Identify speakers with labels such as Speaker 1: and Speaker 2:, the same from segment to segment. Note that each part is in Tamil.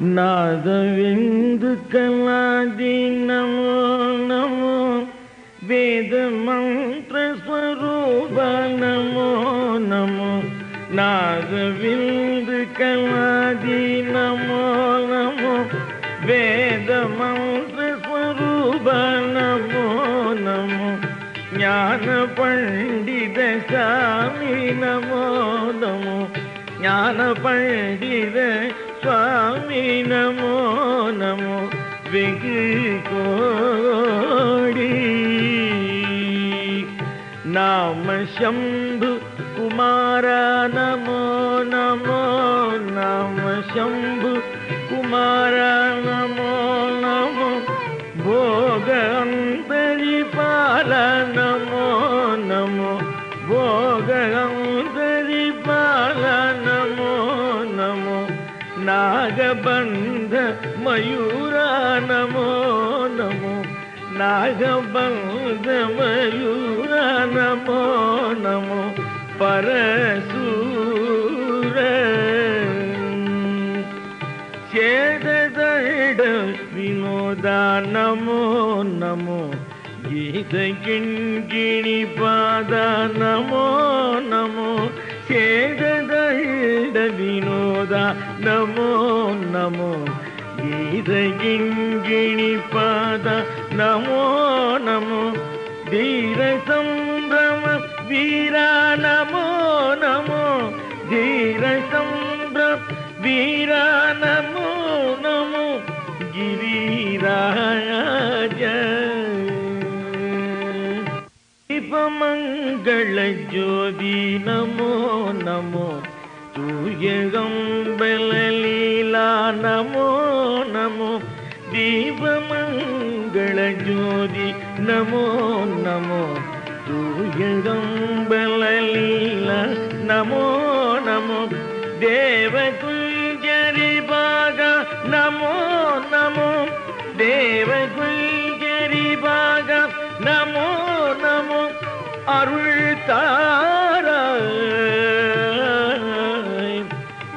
Speaker 1: நாதவிந்து கலாதி நமோ நமோ வேத மந்திர ஸ்வரூப நமோ நமோ நாதவிந்து கலாதி நமோ நமோ வேத மந்திர ஸ்வரூப நமோ நமோ ஞான பண்டித சாமி நமோ நமோ ஞான பண்டித சுவாமி மோனமோ வெகு கோடி நாம சம்பு குமார நமோ நமோ நாம சம்பு குமார நமோ நமோ போகந்தரி பால நமோ நமோ போகந்தரி பால நமோ நமோ நாகபன் మయూరా నమో నమో నాగబంధ మయూరా నమో నమో పరసూర చేదడ వినోదా నమో నమో గీత కిణికిణి పాద నమో నమో చేదడ వినోద నమో నమో நமோ நமோ கீத கிண்கிணி பாதா நமோ நமோ தீர சம்பிரம வீரா நமோ நமோ தீர சம்பிரம வீரா நமோ நமோ கிரிராஜ தீபமங்கள ஜோதி நமோ தீபமங்கள ஜோதி நமோ நமோ. தூயகம்பலீலா நமோ நமோ. தேவ பாக நமோ நமோ. தேவ பாக நமோ நமோ. அருள் தாராய்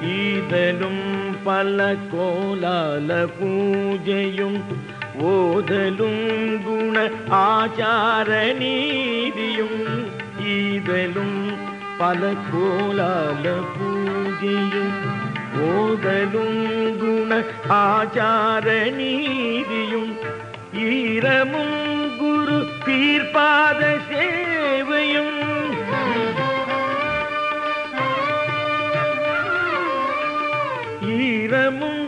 Speaker 1: ஈதலும் பல கோலால பூஜையும் ஓதலும் குண ஆச்சார நீதியும் ஈதலும் பல கோலால பூஜையும் ஓதலும் குண ஆச்சார நீதியும் ஈரமும் குரு தீர்ப்பாத வீரமும்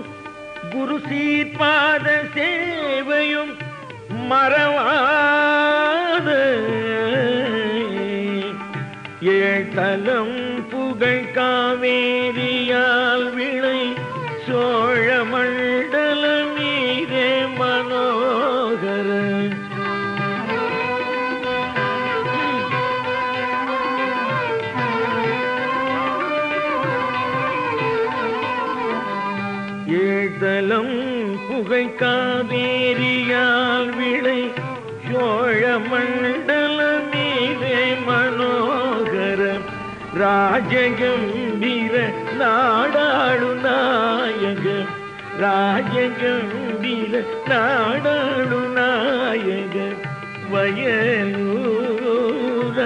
Speaker 1: குரு சீர்பாத சேவையும் மறவாத. ஏழ்தலம் புகழ் காவேரியால் விளை சோழமள் புகை காவேரியால் விளை சோழ மண்டல மீதே மனோகர ராஜகம்பீர நாடாளு நாயக. ராஜகம்பீர நாடாளு நாயக. வயலூர.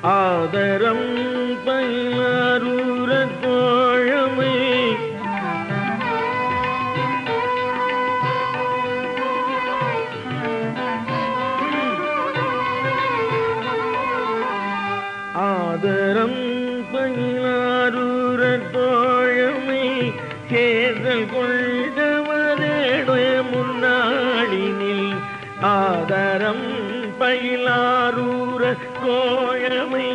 Speaker 1: ஆதரம் பயிலாரூர பயிலாரூர கோயமை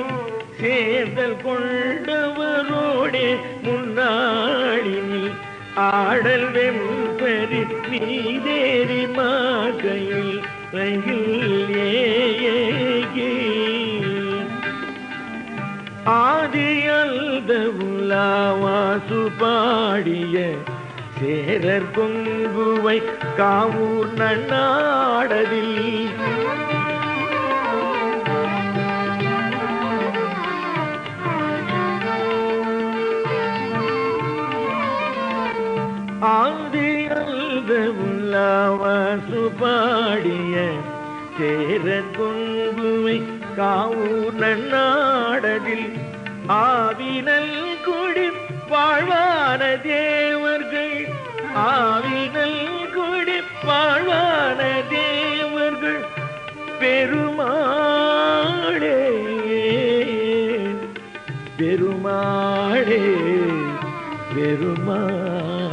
Speaker 1: சேர்தல் கொண்டவரோடே முன்னாடினில் ஆடல் வெம்பரி நீதேரி மாகையில் ரயில் ஏகி. ஆதியல்த உலாவாசு பாடிய சேரர் கொங்குவை காவூர் நன்னாடதில் உல்லாவாசு பாடிய சேர கொங்குவை காவூர் நன்னாடலில் ஆவினல் குடி வாழ்வான தேவர்கள். ஆவினல் குடி வாழ்வான தேவர்கள். பெருமாளே பெருமாளே பெருமாள்.